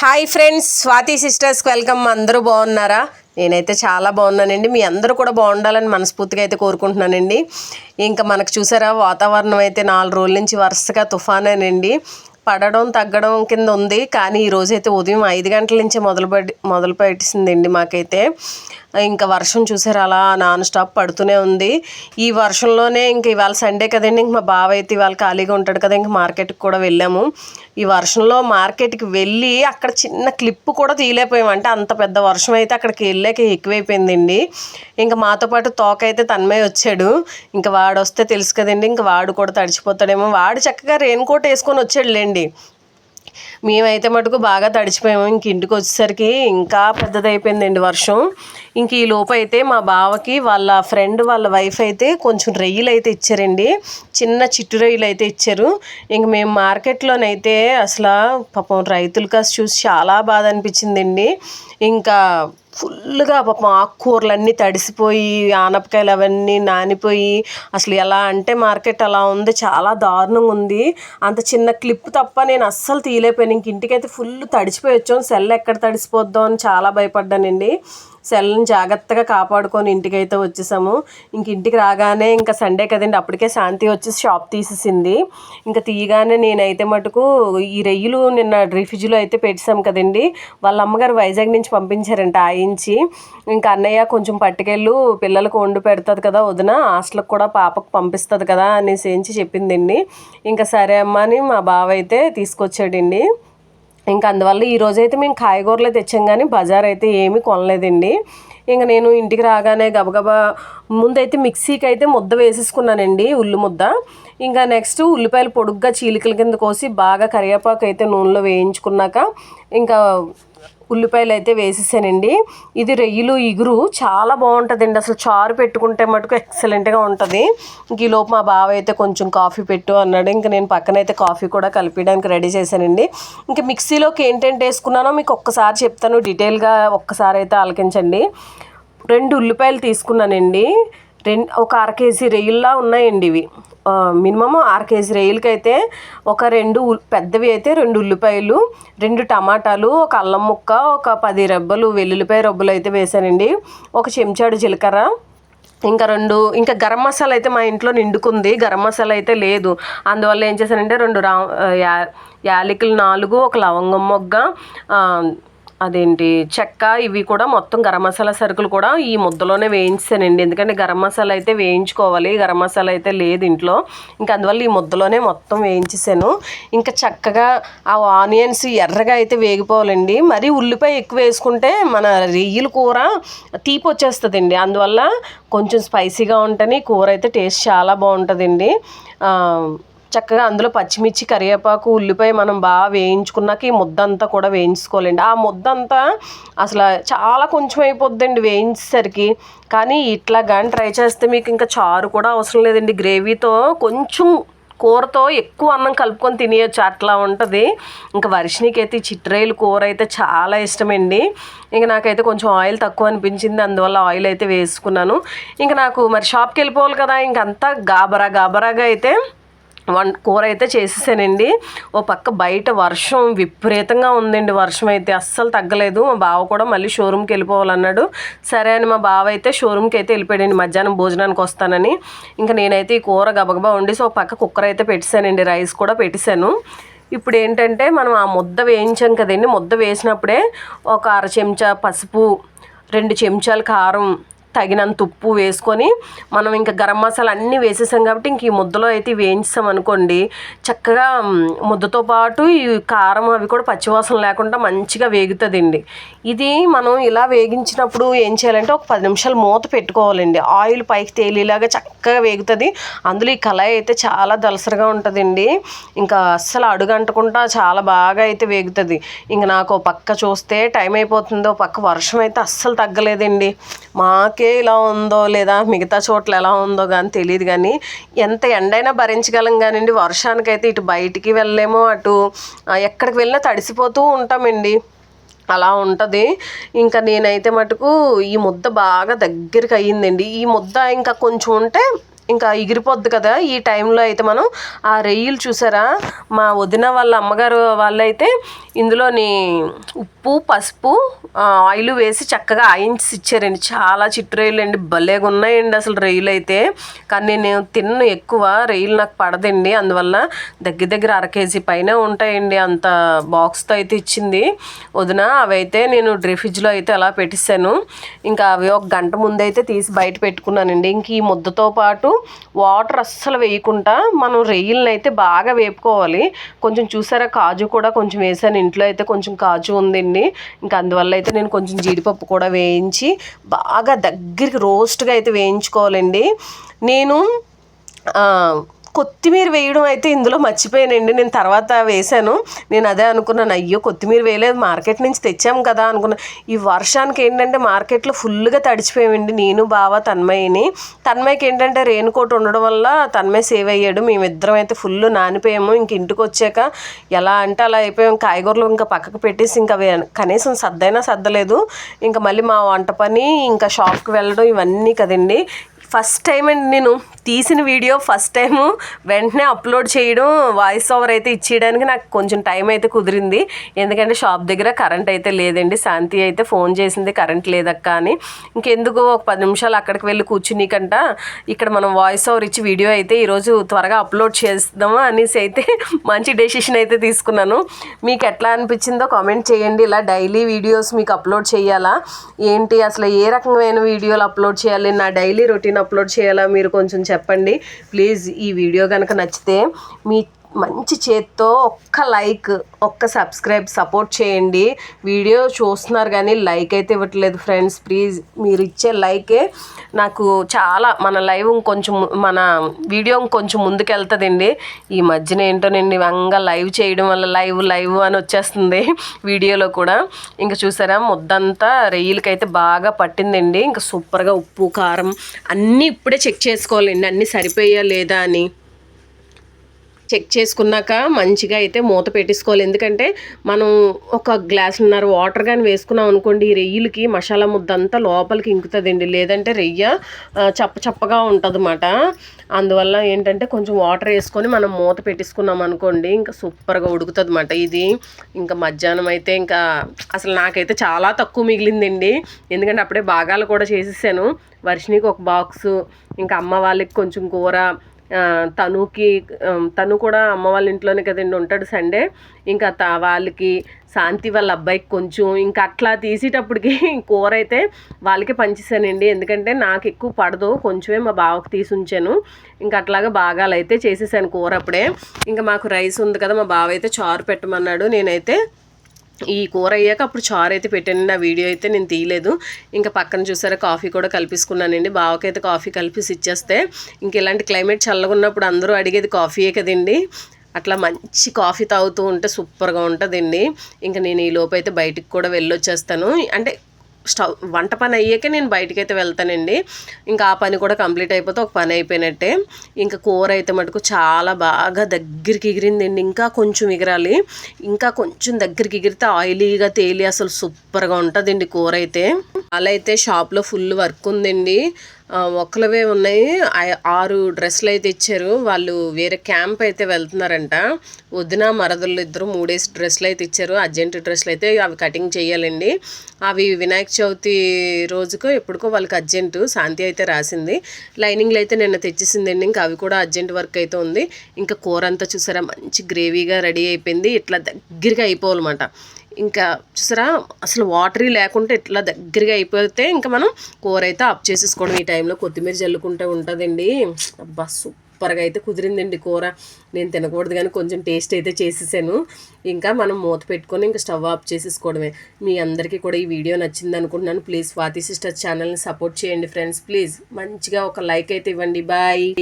Hi friends Swathi సిస్టర్స్కి welcome. అందరూ బాగున్నారా? నేనైతే చాలా బాగున్నానండి. మీ అందరూ కూడా బాగుండాలని మనస్ఫూర్తిగా అయితే కోరుకుంటున్నానండి. ఇంకా మనకు చూసారా వాతావరణం అయితే నాలుగు రోజుల నుంచి వరుసగా తుఫానేనండి. పడడం తగ్గడం కింద ఉంది కానీ ఈరోజైతే అయితే ఉదయం ఐదు గంటల నుంచి మొదలు మొదలు పెట్టిందండి మాకైతే. ఇంకా వర్షం చూసారు అలా నాన్ స్టాప్ పడుతూనే ఉంది. ఈ వర్షంలోనే ఇంక ఇవాళ సండే కదండి ఇంక మా బావ అయితే ఇవాళ ఖాళీగా ఉంటాడు కదా ఇంక మార్కెట్కి కూడా వెళ్ళాము. ఈ వర్షంలో మార్కెట్కి వెళ్ళి అక్కడ చిన్న క్లిప్ కూడా తీయలేకపోయాం అంటే అంత పెద్ద వర్షం అయితే అక్కడికి వెళ్ళాక ఎక్కువైపోయిందండి. ఇంకా మాతో పాటు తోక అయితే తన్మయ్య వచ్చాడు. ఇంకా వాడు వస్తే తెలుసు కదండి ఇంకా వాడు కూడా తడిచిపోతాడేమో. వాడు చక్కగా రెయిన్ కోట్ వేసుకొని వచ్చాడులేండి. మేమైతే మటుకు బాగా తడిచిపోయాము. ఇంక ఇంటికి వచ్చేసరికి ఇంకా పెద్దదైపోయిందండి వర్షం. ఇంక ఈ లోపు అయితే మా బావకి వాళ్ళ ఫ్రెండ్ వాళ్ళ వైఫ్ అయితే కొంచెం రొయ్యలు అయితే ఇచ్చారండి. చిన్న చిట్టు రొయ్యలు అయితే ఇచ్చారు. ఇంక మేము మార్కెట్లోనైతే అసలు పాపం రైతులు కాస్త చూసి చాలా బాధ అనిపించిందండి. ఇంకా ఫుల్గా పాపం ఆకుకూరలన్నీ తడిసిపోయి ఆనపకాయలు అవన్నీ నానిపోయి అసలు ఎలా అంటే మార్కెట్ అలా ఉంది చాలా దారుణంగా ఉంది. అంత చిన్న క్లిప్ తప్ప నేను అస్సలు తీయలేకపోయాను. ఇంక ఇంటికైతే ఫుల్ తడిచిపోయి వచ్చాం. సెల్ ఎక్కడ తడిసిపోద్దాం అని చాలా భయపడ్డానండి. సెల్ని జాగ్రత్తగా కాపాడుకొని ఇంటికైతే వచ్చేసాము. ఇంక ఇంటికి రాగానే ఇంకా సండే కదండి అప్పటికే శాంతి వచ్చి షాప్ తీసేసింది. ఇంకా తీయగానే నేనైతే మటుకు ఈ రెయ్యలు నిన్న రిఫ్రిజ్లో అయితే పెట్టాం కదండి. వాళ్ళ అమ్మగారు వైజాగ్ నుంచి పంపించారంట ఆయించి. ఇంకా అన్నయ్య కొంచెం పట్టుకెళ్ళు పిల్లలకు వండి పెడుతుంది కదా వదిన హాస్టల్కి కూడా పాపకు పంపిస్తుంది కదా అనేసి ఏంచి చెప్పిందండి. ఇంకా సరే అమ్మ అని మా బావ అయితే తీసుకొచ్చాడండి. ఇంకా అందువల్ల ఈరోజైతే మేము కాయగూరలే తెచ్చాం కానీ బజార్ అయితే ఏమీ కొనలేదండి. ఇంకా నేను ఇంటికి రాగానే గబగబా ముందైతే మిక్సీకి అయితే ముద్ద వేసేసుకున్నానండి ఉల్లి ముద్ద. ఇంకా నెక్స్ట్ ఉల్లిపాయలు పొడుగ్గా చీలికల కింద కోసి బాగా కరివేపాకు అయితే నూనెలో వేయించుకున్నాక ఇంకా ఉల్లిపాయలు అయితే వేసేసానండి. ఇది రొయ్యలు ఇగురు చాలా బాగుంటుందండి. అసలు చారు పెట్టుకుంటే మటుకు ఎక్సలెంట్గా ఉంటుంది. ఇంక లోపు మా బావ అయితే కొంచెం కాఫీ పెట్టు అన్నాడు. ఇంకా నేను పక్కనైతే కాఫీ కూడా కలిపించడానికి రెడీ చేశానండి. ఇంకా మిక్సీలోకి ఏంటంటే వేసుకున్నానో మీకు ఒక్కసారి చెప్తాను. డీటెయిల్గా ఒక్కసారి అయితే ఆలకించండి. రెండు ఉల్లిపాయలు తీసుకున్నానండి. రెండు ఒక అర కేజీ రొయ్యల్లా ఉన్నాయండి ఇవి. మినిమం అర కేజీ రొయ్యలకి ఒక రెండు పెద్దవి అయితే రెండు ఉల్లిపాయలు రెండు టమాటాలు ఒక అల్లం ముక్క ఒక పది రెబ్బలు వెల్లుల్లిపాయ రబ్బలు అయితే వేసానండి ఒక చెంచాడు జీలకర్ర ఇంకా రెండు ఇంకా గరం మసాలా అయితే మా ఇంట్లో నిండుకుంది. గరం మసాలా అయితే లేదు. అందువల్ల ఏం చేశానంటే రెండు రా యా యాలకులు నాలుగు ఒక లవంగం మొగ్గ అదేంటి? చెక్క ఇవి కూడా మొత్తం గరం మసాలా సరుకులు కూడా ఈ ముద్దలోనే వేయించానండి ఎందుకంటే గరం మసాలా అయితే వేయించుకోవాలి. గరం మసాలా అయితే లేదు ఇంట్లో. ఇంకా అందువల్ల ఈ ముద్దలోనే మొత్తం వేయించేసాను. ఇంకా చక్కగా ఆ ఆనియన్స్ ఎర్రగా అయితే వేగిపోవాలండి. మరి ఉల్లిపాయ ఎక్కువ వేసుకుంటే మన రెయ్యల కూర తీపి వచ్చేస్తుందండి. అందువల్ల కొంచెం స్పైసీగా ఉంటేనే కూర అయితే టేస్ట్ చాలా బాగుంటుందండి. చక్కగా అందులో పచ్చిమిర్చి కరివేపాకు ఉల్లిపాయ మనం బాగా వేయించుకున్నాక ఈ ముద్ద అంతా కూడా వేయించుకోవాలండి. ఆ ముద్ద అంతా అసలు చాలా కొంచెం అయిపోద్దండి వేయించేసరికి. కానీ ఇట్లా కానీ ట్రై చేస్తే మీకు ఇంకా చారు కూడా అవసరం లేదండి. గ్రేవీతో కొంచెం కూరతో ఎక్కువ అన్నం కలుపుకొని తినేయచ్చు అట్లా ఉంటుంది. ఇంకా వర్షినికి అయితే చిట్రేలు కూర అయితే చాలా ఇష్టమండి. ఇంకా నాకైతే కొంచెం ఆయిల్ తక్కువ అనిపించింది అందువల్ల ఆయిల్ అయితే వేసుకున్నాను. ఇంకా నాకు మరి షాప్కి వెళ్ళిపోవాలి కదా ఇంకంతా గాబరా గాబరాగా అయితే వన్ కూర అయితే చేసేసానండి. ఓ పక్క బయట వర్షం విపరీతంగా ఉందండి. వర్షం అయితే అస్సలు తగ్గలేదు. మా బావ కూడా మళ్ళీ షోరూమ్కి వెళ్ళిపోవాలన్నాడు. సరే అని మా బావ అయితే షోరూమ్కి అయితే వెళ్ళిపోయాడండి. మధ్యాహ్నం భోజనానికి వస్తానని. ఇంకా నేనైతే ఈ కూర గబగబా వండేసి ఒక పక్క కుక్కర్ అయితే పెట్టేశానండి రైస్ కూడా పెట్టేశాను. ఇప్పుడు ఏంటంటే మనం ఆ ముద్ద వేయించాం కదండి. ముద్ద వేసినప్పుడే ఒక అర చెంచా పసుపు రెండు చెంచాలు కారం తగినంత ఉప్పు వేసుకొని మనం ఇంకా గరం మసాలా అన్నీ వేసేసాం కాబట్టి ఇంక ఈ ముద్దలో అయితే వేయించాం అనుకోండి చక్కగా ముద్దతో పాటు ఈ కారం అవి కూడా పచ్చివాసన లేకుండా మంచిగా వేగుతుందండి. ఇది మనం ఇలా వేగించినప్పుడు ఏం చేయాలంటే ఒక పది నిమిషాలు మూత పెట్టుకోవాలండి. ఆయిల్ పైకి తేలిలాగా చక్కగా వేగుతుంది. అందులో ఈ కళాయి అయితే చాలా దలసరిగా ఉంటుందండి. ఇంకా అస్సలు అడుగంటకుండా చాలా బాగా అయితే వేగుతుంది. ఇంక నాకు పక్క చూస్తే టైం అయిపోతుంది పక్క వర్షం అయితే అస్సలు తగ్గలేదండి. మాకు ఇలా ఉందో లేదా మిగతా చోట్ల ఎలా ఉందో కానీ తెలియదు కానీ ఎంత ఎండైనా భరించగలం కానివ్వండి వర్షానికైతే ఇటు బయటికి వెళ్ళలేము అటు ఎక్కడికి వెళ్ళినా తడిసిపోతూ ఉంటామండి. అలా ఉంటుంది. ఇంకా నేనైతే మటుకు ఈ ముద్ద బాగా దగ్గరికి అయ్యిందండి ఈ ముద్ద ఇంకా కొంచెం ఉంటే ఇంకా ఎగిరిపోద్ది కదా ఈ టైంలో అయితే మనం ఆ రొయ్యలు చూసారా? మా వదిన వాళ్ళ అమ్మగారు వాళ్ళైతే ఇందులోని ఉప్పు పసుపు ఆయిల్ వేసి చక్కగా ఆయించి ఇచ్చారండి. చాలా చిట్టు రొయ్యలు అండి. భలేగా ఉన్నాయండి అసలు రొయ్యలు అయితే. కానీ నేను తిన్ను ఎక్కువ. రొయ్యలు నాకు పడదండి. అందువల్ల దగ్గర దగ్గర అర కేజీ పైన ఉంటాయండి. అంత బాక్స్తో అయితే ఇచ్చింది. వదిన అవైతే నేను డ్రిఫ్రిజ్లో అయితే అలా పెట్టేశాను ఇంకా అవి ఒక గంట ముందైతే తీసి బయట పెట్టుకున్నానండి. ఇంక ఈ ముద్దతో పాటు వాటర్ అస్సలు వేయకుండా మనం రెయ్యిల్ని అయితే బాగా వేపుకోవాలి. కొంచెం చూసారా కాజు కూడా కొంచెం వేసాను. ఇంట్లో అయితే కొంచెం కాజు ఉందండి. ఇంకా అందువల్ల అయితే నేను కొంచెం జీడిపప్పు కూడా వేయించి బాగా దగ్గరికి రోస్ట్గా అయితే వేయించుకోవాలండి. నేను కొత్తిమీర వేయడం అయితే ఇందులో మర్చిపోయానండి. నేను తర్వాత వేశాను. నేను అదే అనుకున్నాను అయ్యో కొత్తిమీర వేయలేదు మార్కెట్ నుంచి తెచ్చాం కదా అనుకున్నా. ఈ వర్షానికి ఏంటంటే మార్కెట్లో ఫుల్గా తడిచిపోయామండి. నేను బావ తన్మయ్యని. తన్మయ్యకి ఏంటంటే రెయిన్ కోట్ ఉండడం వల్ల తన్మయ్య సేవ్ అయ్యాడు. మేమిద్దరం అయితే ఫుల్ నానిపోయాము. ఇంక ఇంటికి వచ్చాక ఎలా అంటే అలా అయిపోయాం. కాయగూరలు ఇంకా పక్కకు పెట్టేసి ఇంకా అవి కనీసం సర్దైనా సర్దలేదు. ఇంకా మళ్ళీ మా వంట పని ఇంకా షాప్కి వెళ్ళడం ఇవన్నీ కదండి. ఫస్ట్ టైం అండి నేను తీసిన వీడియో. ఫస్ట్ టైము వెంటనే అప్లోడ్ చేయడం వాయిస్ ఓవర్ అయితే ఇచ్చేయడానికి నాకు కొంచెం టైం అయితే కుదిరింది. ఎందుకంటే షాప్ దగ్గర కరెంట్ అయితే లేదండి. శాంతి అయితే ఫోన్ చేసింది కరెంట్ లేదక్క అని. ఇంకెందుకు ఒక పది నిమిషాలు అక్కడికి వెళ్ళి కూర్చునికంట. ఇక్కడ మనం వాయిస్ ఓవర్ ఇచ్చి వీడియో అయితే ఈరోజు త్వరగా అప్లోడ్ చేద్దామా అనేసి అయితే మంచి డెసిషన్ అయితే తీసుకున్నాను. మీకు ఎట్లా అనిపించిందో కామెంట్ చేయండి. ఇలా డైలీ వీడియోస్ మీకు అప్లోడ్ చేయాలా? ఏంటి? అసలు ఏ రకమైన వీడియోలు అప్లోడ్ చేయాలి? నా డైలీ రొటీన్ అప్లోడ్ చేయాలా మీరు కొంచెం చెప్పండి. ప్లీజ్ ఈ వీడియో కనుక నచ్చితే మీ మంచి చేత్తో ఒక్క లైక్ ఒక్క సబ్స్క్రైబ్ సపోర్ట్ చేయండి. వీడియో చూస్తున్నారు కానీ లైక్ అయితే ఇవ్వట్లేదు ఫ్రెండ్స్. ప్లీజ్ మీరు ఇచ్చే లైకే నాకు చాలా మన లైవ్ ఇంకొంచెం మన వీడియో ఇంకొంచెం ముందుకెళ్తుందండి. ఈ మధ్యన ఏంటోనండి వంగా లైవ్ చేయడం వల్ల లైవ్ లైవ్ అని వచ్చేస్తుంది వీడియోలో కూడా. ఇంకా చూసారా ముద్దంతా రొయ్యలకైతే బాగా పట్టిందండి. ఇంకా సూపర్గా ఉప్పు కారం అన్నీ ఇప్పుడే చెక్ చేసుకోవాలండి. అన్నీ సరిపోయా లేదా అని. చెక్ చేసుకున్నాక మంచిగా అయితే మూత పెట్టేసుకోవాలి. ఎందుకంటే మనం ఒక గ్లాసున్నర వాటర్ కానీ వేసుకున్నాం అనుకోండి ఈ రెయ్యిలకి మసాలా ముద్ద అంతా లోపలికి ఇంకుతుందండి. లేదంటే రెయ్య చప్ప చప్పగా ఉంటుంది అందువల్ల ఏంటంటే కొంచెం వాటర్ వేసుకొని మనం మూత పెట్టేసుకున్నాం అనుకోండి ఇంకా సూపర్గా ఉడుకుతుంది అనమాట ఇది. ఇంకా మధ్యాహ్నం అయితే ఇంకా అసలు నాకైతే చాలా తక్కువ మిగిలిందండి. ఎందుకంటే అప్పుడే భాగాలు కూడా చేసేసాను. వర్షినికి ఒక బాక్సు ఇంకా అమ్మ వాళ్ళకి కొంచెం కూర తనుకి తను కూడా అమ్మ వాళ్ళ ఇంట్లోనే కదండి ఉంటాడు సండే ఇంకా త వాళ్ళకి శాంతి వాళ్ళ అబ్బాయికి కొంచెం ఇంకా అట్లా తీసేటప్పటికి కూర అయితే వాళ్ళకే పంచేసానండి. ఎందుకంటే నాకు ఎక్కువ పడదు కొంచెమే మా బావకు తీసి ఉంచాను. ఇంకా అట్లాగా బాగాలు అయితే చేసేసాను కూర అప్పుడే. ఇంకా మాకు రైస్ ఉంది కదా మా బావ అయితే చారు పెట్టమన్నాడు. నేనైతే ఈ కూర అయ్యాక అప్పుడు చారు అయితే పెట్టానండి. ఆ వీడియో అయితే నేను తీయలేదు. ఇంకా పక్కన చూసారా కాఫీ కూడా కలిపిసుకున్నానండి. బావకైతే కాఫీ కల్పిసి ఇచ్చేస్తే ఇంక ఇలాంటి క్లైమేట్ చల్లగా ఉన్నప్పుడు అందరూ అడిగేది కాఫీయే కదండి. అట్లా మంచి కాఫీ తాగుతూ ఉంటే సూపర్గా ఉంటుందండి. ఇంకా నేను ఈ లోపు అయితే బయటికి కూడా వెళ్ళొచ్చేస్తాను. అంటే స్టవ్ వంట పని అయ్యాకే నేను బయటకైతే వెళ్తానండి. ఇంకా ఆ పని కూడా కంప్లీట్ అయిపోతే ఒక పని అయిపోయినట్టే. ఇంకా కూర అయితే మటుకు చాలా బాగా దగ్గరికి ఎగిరిందండి. ఇంకా కొంచెం ఎగరాలి. ఇంకా కొంచెం దగ్గరికి ఎగిరితే ఆయిలీగా తేలి అసలు సూపర్గా ఉంటుందండి కూర అయితే. అలా అయితే షాప్లో ఫుల్ వర్క్ ఉందండి. ఒక్కలవే ఉన్నాయి. ఆరు డ్రెస్సులు అయితే ఇచ్చారు. వాళ్ళు వేరే క్యాంప్ అయితే వెళ్తున్నారంట. వదిన మరదళ్ళు ఇద్దరు మూడేసి డ్రెస్సులు అయితే ఇచ్చారు. అర్జెంట్ డ్రెస్సులు అయితే అవి కటింగ్ చేయాలండి. అవి వినాయక చవితి రోజుకో ఎప్పుడుకో వాళ్ళకి అర్జెంటు శాంతి అయితే రాసింది. లైనింగ్లు అయితే నిన్న తెచ్చేసిందండి. ఇంకా అవి కూడా అర్జెంట్ వర్క్ అయితే ఉంది. ఇంకా కూర అంతా చూసారా మంచి గ్రేవీగా రెడీ అయిపోయింది. ఇట్లా దగ్గరగా అయిపోవాలన్నమాట. ఇంకా చూసారా? అసలు వాటరీ లేకుంటే ఇట్లా దగ్గరగా అయిపోతే ఇంకా మనం కూర అయితే ఆఫ్ చేసేసుకోవడం ఈ టైంలో కొత్తిమీర చల్లుకుంటే ఉంటుందండి. అబ్బా సూపర్గా అయితే కుదిరిందండి కూర. నేను తినకూడదు కానీ కొంచెం టేస్ట్ అయితే చేసేసాను. ఇంకా మనం మూత పెట్టుకొని ఇంకా స్టవ్ ఆఫ్ చేసేసుకోవడమే. మీ అందరికీ కూడా ఈ వీడియో నచ్చింది అనుకుంటున్నాను. ప్లీజ్ స్వాతి సిస్టర్ ఛానల్ని సపోర్ట్ చేయండి ఫ్రెండ్స్ ప్లీజ్ మంచిగా ఒక లైక్ అయితే ఇవ్వండి. బాయ్